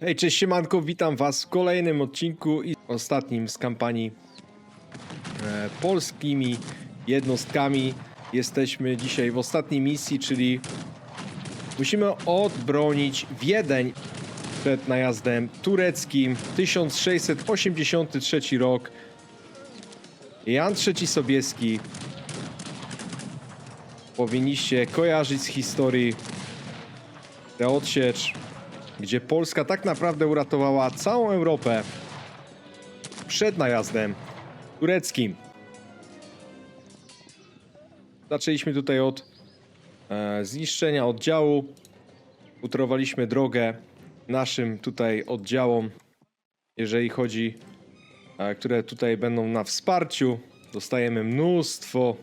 Hej, cześć siemanko, witam was w kolejnym odcinku i ostatnim z kampanii e, polskimi jednostkami. Jesteśmy dzisiaj w ostatniej misji, czyli musimy odbronić Wiedeń przed najazdem tureckim. 1683 rok. Jan III Sobieski. Powinniście kojarzyć z historii tę odsiecz gdzie Polska tak naprawdę uratowała całą Europę przed najazdem tureckim. Zaczęliśmy tutaj od e, zniszczenia oddziału. Utorowaliśmy drogę naszym tutaj oddziałom, jeżeli chodzi, e, które tutaj będą na wsparciu. Dostajemy mnóstwo,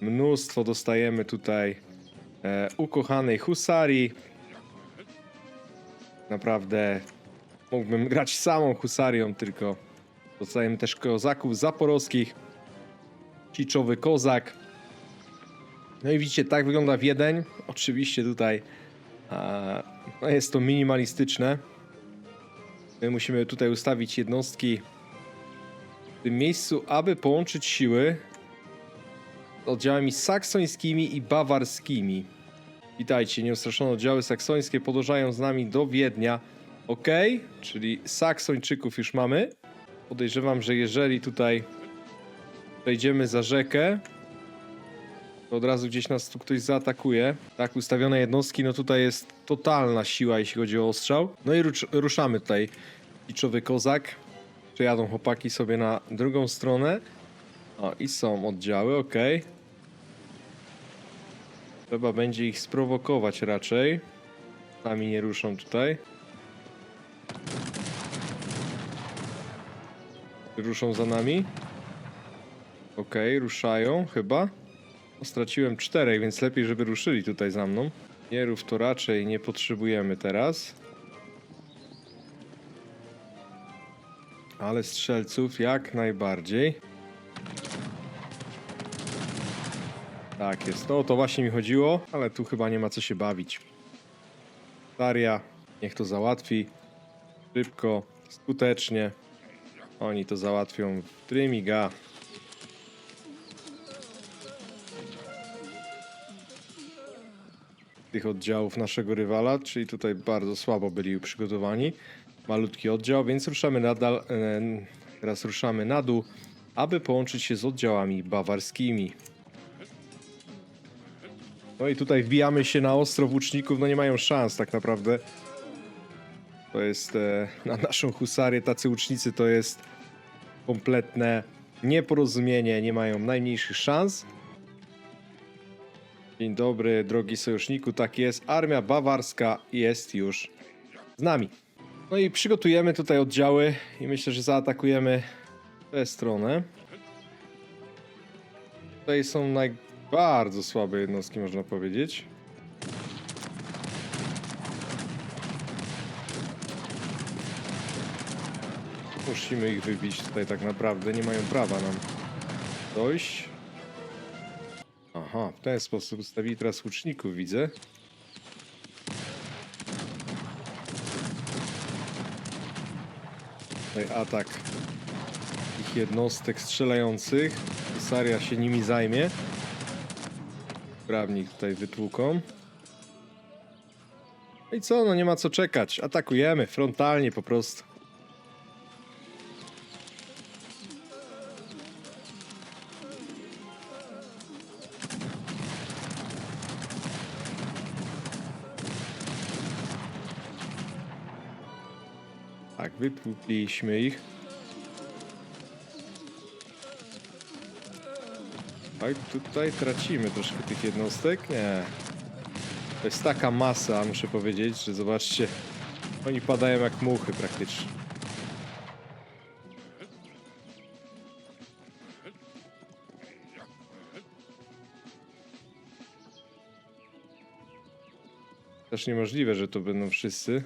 mnóstwo dostajemy tutaj e, ukochanej husarii. Naprawdę mógłbym grać samą husarią, tylko dostajemy też kozaków zaporowskich. Ciczowy kozak. No i widzicie, tak wygląda Wiedeń. Oczywiście tutaj a, no jest to minimalistyczne. My musimy tutaj ustawić jednostki w tym miejscu, aby połączyć siły z oddziałami saksońskimi i bawarskimi. Witajcie, nieustraszone oddziały saksońskie podążają z nami do Wiednia. Ok, czyli Saksończyków już mamy. Podejrzewam, że jeżeli tutaj przejdziemy za rzekę, to od razu gdzieś nas tu ktoś zaatakuje. Tak, ustawione jednostki, no tutaj jest totalna siła, jeśli chodzi o ostrzał. No i rusz, ruszamy tutaj. Liczowy kozak. Przejadą chłopaki sobie na drugą stronę. O, i są oddziały, ok. Trzeba będzie ich sprowokować raczej. Sami nie ruszą tutaj. Ruszą za nami. Okej, ruszają chyba. Straciłem czterech, więc lepiej, żeby ruszyli tutaj za mną. Nierów to raczej nie potrzebujemy teraz. Ale strzelców jak najbardziej. Tak jest, to o to właśnie mi chodziło, ale tu chyba nie ma co się bawić. Daria, niech to załatwi. Szybko, skutecznie. Oni to załatwią w trymiga. Tych oddziałów naszego rywala, czyli tutaj bardzo słabo byli przygotowani. Malutki oddział, więc ruszamy nadal. e, Teraz ruszamy na dół, aby połączyć się z oddziałami bawarskimi. No i tutaj wbijamy się na ostro włóczników, no nie mają szans tak naprawdę. To jest e, na naszą husarię, tacy łucznicy to jest kompletne nieporozumienie, nie mają najmniejszych szans. Dzień dobry, drogi sojuszniku, tak jest. Armia bawarska jest już z nami. No i przygotujemy tutaj oddziały i myślę, że zaatakujemy tę stronę. Tutaj są naj, bardzo słabe jednostki, można powiedzieć. Musimy ich wybić tutaj tak naprawdę, nie mają prawa nam dojść. Aha, w ten sposób ustawili teraz łuczników, widzę. Tutaj atak ich jednostek strzelających. Saria się nimi zajmie. Prawnik tutaj wytłuką. I co, no nie ma co czekać. Atakujemy frontalnie po prostu. Tak, wytłukliśmy ich. Tak, tutaj tracimy troszkę tych jednostek. Nie. To jest taka masa, muszę powiedzieć, że zobaczcie. Oni padają jak muchy praktycznie. Też niemożliwe, że to będą wszyscy.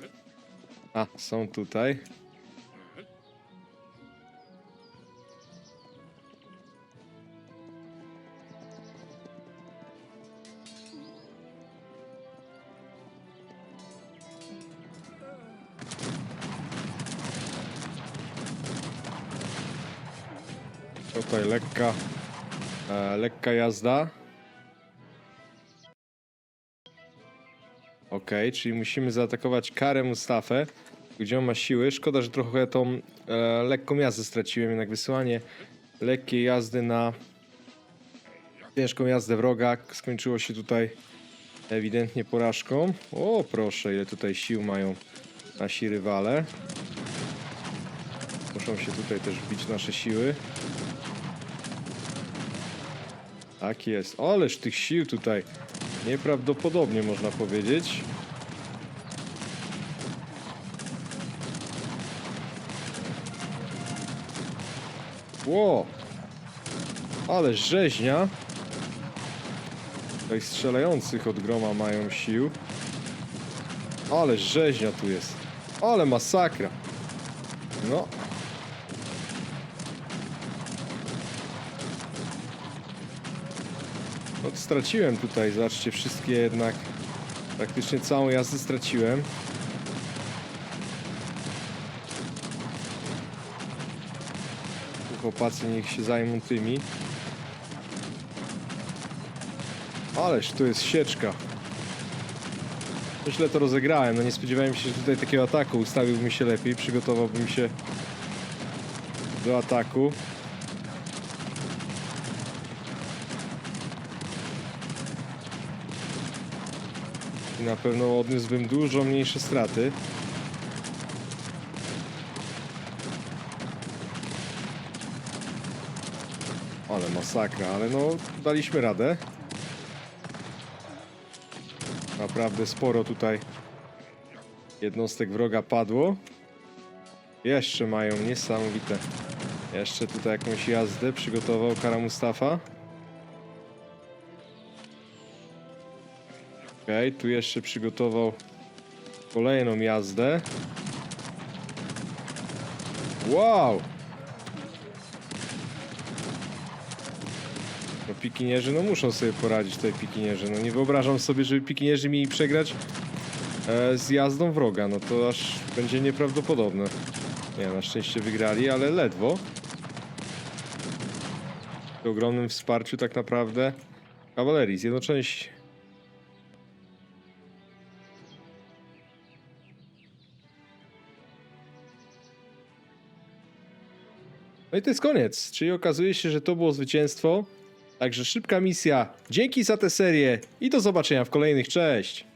A, są tutaj. Tutaj lekka, e, lekka jazda. Okej, czyli musimy zaatakować Karę Mustafę, gdzie on ma siły. Szkoda, że trochę tą e, lekką jazdę straciłem, jednak wysyłanie lekkiej jazdy na ciężką jazdę wroga skończyło się tutaj ewidentnie porażką. O, proszę, ile tutaj sił mają nasi rywale. Muszą się tutaj też wbić nasze siły. Tak jest. Ależ tych sił tutaj nieprawdopodobnie można powiedzieć. Ło! Ale rzeźnia. Tutaj strzelających od groma mają sił. Ale rzeźnia tu jest. Ale masakra. No. No straciłem tutaj, zobaczcie, wszystkie jednak. Praktycznie całą jazdę straciłem. Chłopacy niech się zajmą tymi. Ależ tu jest sieczka. Źle to rozegrałem, no nie spodziewałem się, że tutaj takiego ataku ustawiłbym się lepiej, przygotowałbym się do ataku. I na pewno odniósłbym dużo mniejsze straty. Ale masakra, ale no daliśmy radę. Naprawdę sporo tutaj jednostek wroga padło. Jeszcze mają niesamowite. Jeszcze tutaj jakąś jazdę przygotował Kara Mustafa. Okej, tu jeszcze przygotował kolejną jazdę. Wow! No pikinierzy, no muszą sobie poradzić tutaj pikinierzy. No nie wyobrażam sobie, żeby pikinierzy mieli przegrać e, z jazdą wroga. No to aż będzie nieprawdopodobne. Nie, na szczęście wygrali, ale ledwo. Przy ogromnym wsparciu tak naprawdę kawalerii. Zjednoczeni No i to jest koniec, czyli okazuje się, że to było zwycięstwo. Także szybka misja. Dzięki za tę serię i do zobaczenia w kolejnych. Cześć!